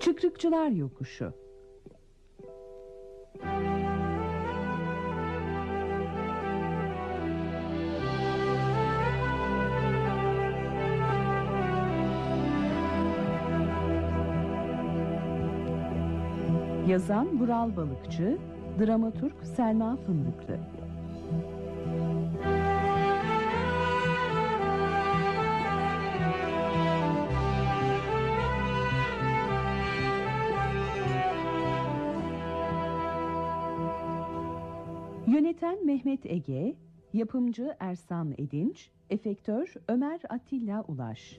Çıkrıkçılar Yokuşu Yazan Vural Balıkçı, dramaturg Selma Fındıklı. Yöneten Mehmet Ege, yapımcı Ersan Edinç, efektör Ömer Atilla Ulaş.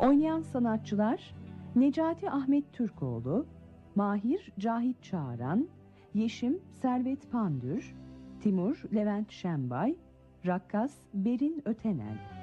Oynayan sanatçılar Necati Ahmet Türkoğlu, Mahir Cahit Çağıran, Yeşim Servet Pandür, Timur Levent Şenbay, Rakkas Berin Ötenel.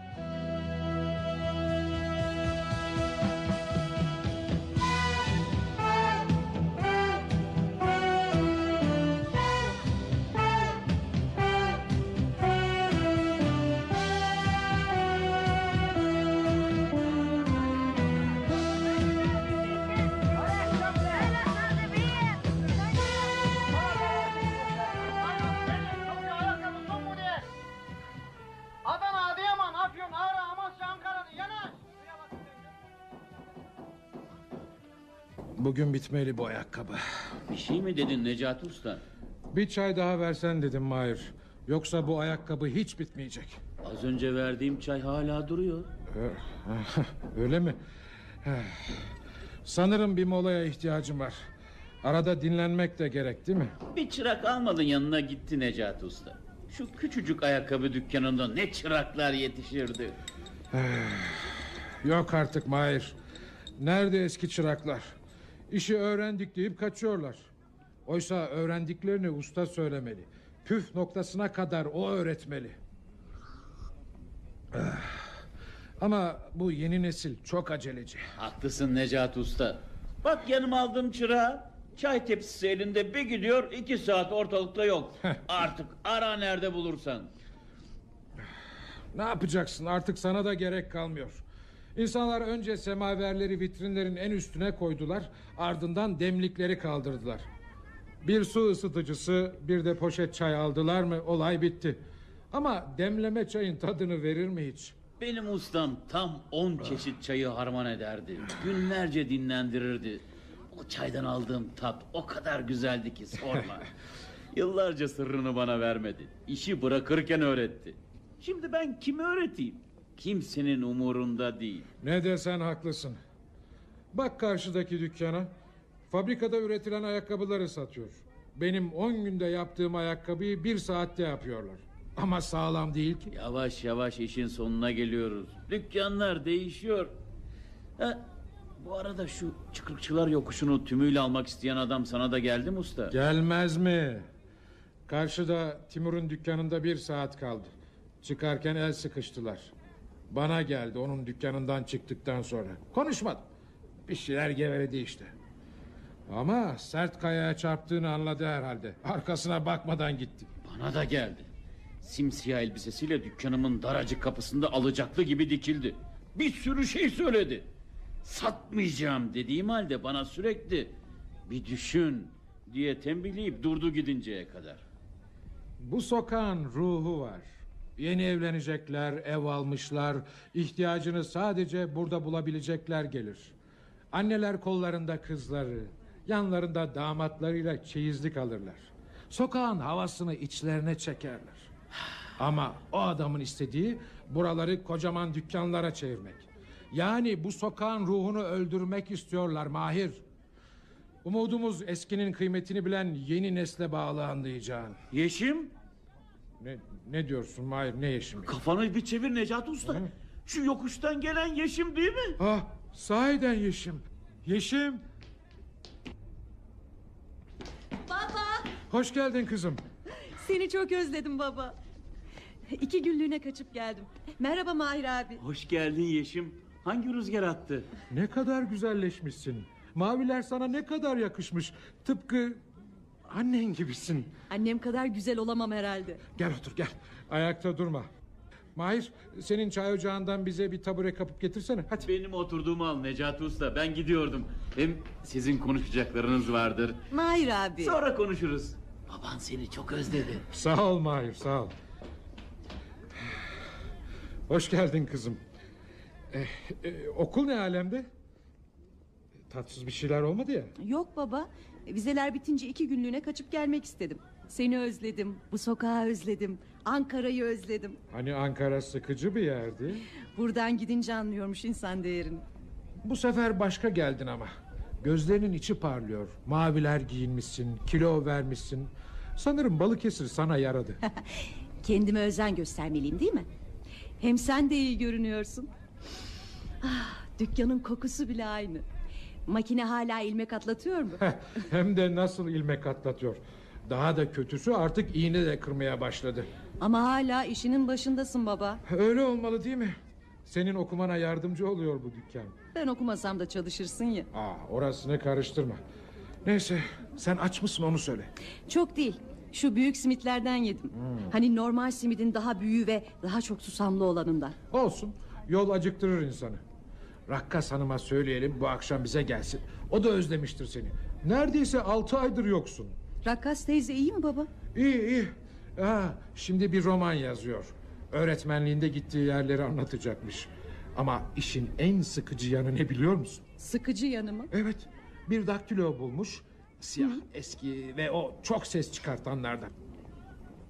Bugün bitmeli bu ayakkabı. Bir şey mi dedin Necati Usta? Bir çay daha versen dedim Mahir. Yoksa bu ayakkabı hiç bitmeyecek. Az önce verdiğim çay hala duruyor. Öyle mi? Sanırım bir molaya ihtiyacım var. Arada dinlenmek de gerek değil mi? Bir çırak almadın yanına gitti Necati Usta. Şu küçücük ayakkabı dükkanında ne çıraklar yetişirdi. Yok artık Mahir. Nerede eski çıraklar? İşi öğrendik deyip kaçıyorlar. Oysa öğrendiklerini usta söylemeli. Püf noktasına kadar o öğretmeli. Ah. Ama bu yeni nesil çok aceleci. Haklısın Necati Usta. Bak yanıma aldığım çırağı. Çay tepsisi elinde bir gidiyor iki saat ortalıkta yok. Artık ara nerede bulursan. Ne yapacaksın artık sana da gerek kalmıyor. İnsanlar önce semaverleri vitrinlerin en üstüne koydular ardından demlikleri kaldırdılar. Bir su ısıtıcısı bir de poşet çay aldılar mı olay bitti. Ama demleme çayın tadını verir mi hiç? Benim ustam tam 10 çeşit çayı harman ederdi. Günlerce dinlendirirdi. O çaydan aldığım tat o kadar güzeldi ki sorma. Yıllarca sırrını bana vermedi. İşi bırakırken öğretti. Şimdi ben kimi öğreteyim? Kimsenin umurunda değil. Ne desen haklısın. Bak karşıdaki dükkana. Fabrikada üretilen ayakkabıları satıyor. Benim 10 günde yaptığım ayakkabıyı bir saatte yapıyorlar. Ama sağlam değil ki. Yavaş yavaş işin sonuna geliyoruz. Dükkanlar değişiyor. Ha, bu arada şu çıkrıkçılar yokuşunu tümüyle almak isteyen adam sana da geldi mi usta? Gelmez mi? Karşıda Timur'un dükkanında bir saat kaldı. Çıkarken el sıkıştılar. Bana geldi onun dükkanından çıktıktan sonra. Konuşmadım. Bir şeyler geveledi işte. Ama sert kayaya çarptığını anladı herhalde. Arkasına bakmadan gitti. Bana da geldi. Simsiyah elbisesiyle dükkanımın daracık kapısında alacaklı gibi dikildi. Bir sürü şey söyledi. Satmayacağım dediğim halde bana sürekli bir düşün diye tembihleyip durdu gidinceye kadar. Bu sokağın ruhu var. Yeni evlenecekler, ev almışlar, ihtiyacını sadece burada bulabilecekler gelir. Anneler kollarında kızları, yanlarında damatlarıyla çeyizlik alırlar. Sokağın havasını içlerine çekerler. Ama o adamın istediği buraları kocaman dükkanlara çevirmek. Yani bu sokağın ruhunu öldürmek istiyorlar Mahir. Umudumuz eskinin kıymetini bilen yeni nesle bağlı anlayacağın. Yeşim Ne, ne diyorsun Mahir ne yeşimi? kafanı bir çevir Necati Usta. Şu yokuştan gelen Yeşim değil mi? Ah sahiden Yeşim. Yeşim. Baba, Hoş geldin kızım. seni çok özledim baba. İki günlüğüne kaçıp geldim. Merhaba Mahir abi. Hoş geldin Yeşim. Hangi rüzgar attı? Ne kadar güzelleşmişsin. Maviler sana ne kadar yakışmış. Tıpkı annen gibisin. Annem kadar güzel olamam herhalde. Gel otur gel. Ayakta durma. Mahir senin çay ocağından bize bir tabure kapıp getirsene. Hadi. Benim oturduğumu al Necati Usta. Ben gidiyordum. Hem sizin konuşacaklarınız vardır. Mahir abi. Sonra konuşuruz. Baban seni çok özledi. Sağ ol Mahir sağ ol. Hoş geldin kızım. Eh, eh, okul ne alemde? Tatsız bir şeyler olmadı ya. Yok baba. Vizeler bitince iki günlüğüne kaçıp gelmek istedim. Seni özledim. Bu sokağı özledim. Ankara'yı özledim. Hani Ankara sıkıcı bir yerdi. Buradan gidince anlıyormuş insan değerini. Bu sefer başka geldin ama. Gözlerinin içi parlıyor. Maviler giyinmişsin, kilo vermişsin. Sanırım Balıkesir sana yaradı. Kendime özen göstermeliyim değil mi? Hem sen de iyi görünüyorsun. Ah, dükkanın kokusu bile aynı. Makine hala ilmek atlatıyor mu? Hem de nasıl ilmek atlatıyor. Daha da kötüsü artık iğne de kırmaya başladı. Ama hala işinin başındasın baba. Öyle olmalı değil mi? Senin okumana yardımcı oluyor bu dükkan. Ben okumasam da çalışırsın ya. Aa, orasını karıştırma. Neyse sen aç mısın onu söyle. Çok değil. Şu büyük simitlerden yedim. Hmm. Hani normal simidin daha büyüğü ve daha çok susamlı olanından. Olsun yol acıktırır insanı. Rakkas hanıma söyleyelim bu akşam bize gelsin. O da özlemiştir seni. Neredeyse altı aydır yoksun. Rakkas teyze iyi mi baba? İyi iyi. Ha, şimdi bir roman yazıyor. Öğretmenliğinde gittiği yerleri anlatacakmış. Ama işin en sıkıcı yanı ne biliyor musun? Sıkıcı yanı mı? Evet bir daktilo bulmuş. Siyah eski ve o çok ses çıkartanlardan.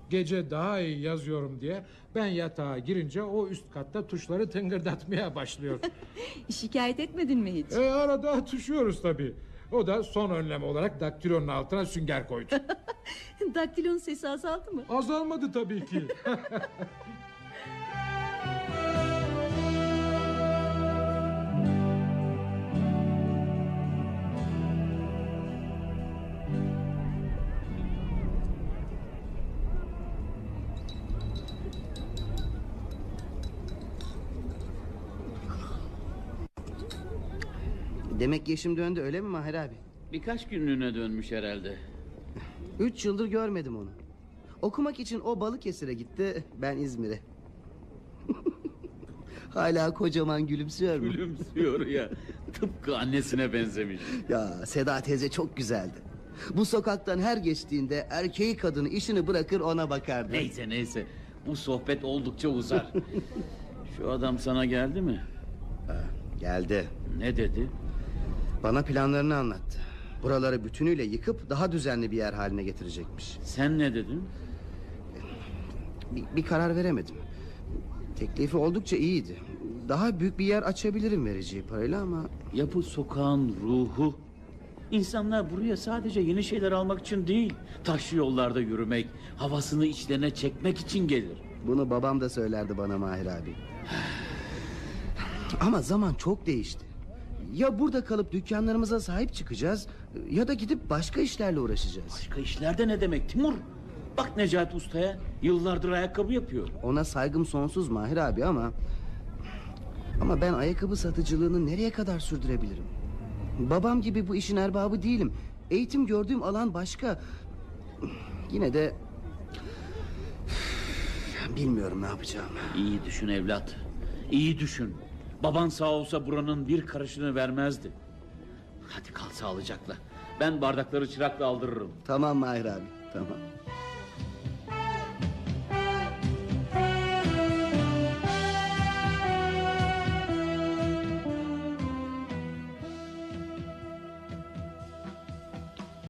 Gece daha iyi yazıyorum diye ben yatağa girince o üst katta tuşları tıngırdatmaya başlıyor. Şikayet etmedin mi hiç? e arada tuşuyoruz tabii. O da son önlem olarak daktilonun altına sünger koydu. Daktilonun sesi azaldı mı? Azalmadı tabii ki. Demek Yeşim döndü öyle mi Mahir abi? Birkaç günlüğüne dönmüş herhalde. Üç yıldır görmedim onu. Okumak için o Balıkesir'e gitti, ben İzmir'e. Hala kocaman gülümsüyor mu? Gülümsüyor ya. Tıpkı annesine benzemiş. Ya Seda teyze çok güzeldi. Bu sokaktan her geçtiğinde erkeği kadını işini bırakır ona bakardı. Neyse neyse. Bu sohbet oldukça uzar. Şu adam sana geldi mi? Geldi. Ne dedi? Bana planlarını anlattı. Buraları bütünüyle yıkıp daha düzenli bir yer haline getirecekmiş. Sen ne dedin? Bir, bir karar veremedim. Teklifi oldukça iyiydi. Daha büyük bir yer açabilirim vereceği parayla ama... Ya bu sokağın ruhu? İnsanlar buraya sadece yeni şeyler almak için değil, taşlı yollarda yürümek, havasını içlerine çekmek için gelir. Bunu babam da söylerdi bana Mahir abi. Ama zaman çok değişti. Ya burada kalıp dükkanlarımıza sahip çıkacağız... ...ya da gidip başka işlerle uğraşacağız. Başka işlerde ne demek Timur? Bak Necati Usta'ya yıllardır ayakkabı yapıyor. Ona saygım sonsuz Mahir abi ama... ...ama ben ayakkabı satıcılığını nereye kadar sürdürebilirim? Babam gibi bu işin erbabı değilim. Eğitim gördüğüm alan başka. Yine de... Bilmiyorum ne yapacağım. İyi düşün evlat. İyi düşün. Baban sağ olsa buranın bir karışını vermezdi. Hadi kal sağlıcakla. Ben bardakları çırakla aldırırım. Tamam Mahir abi, tamam.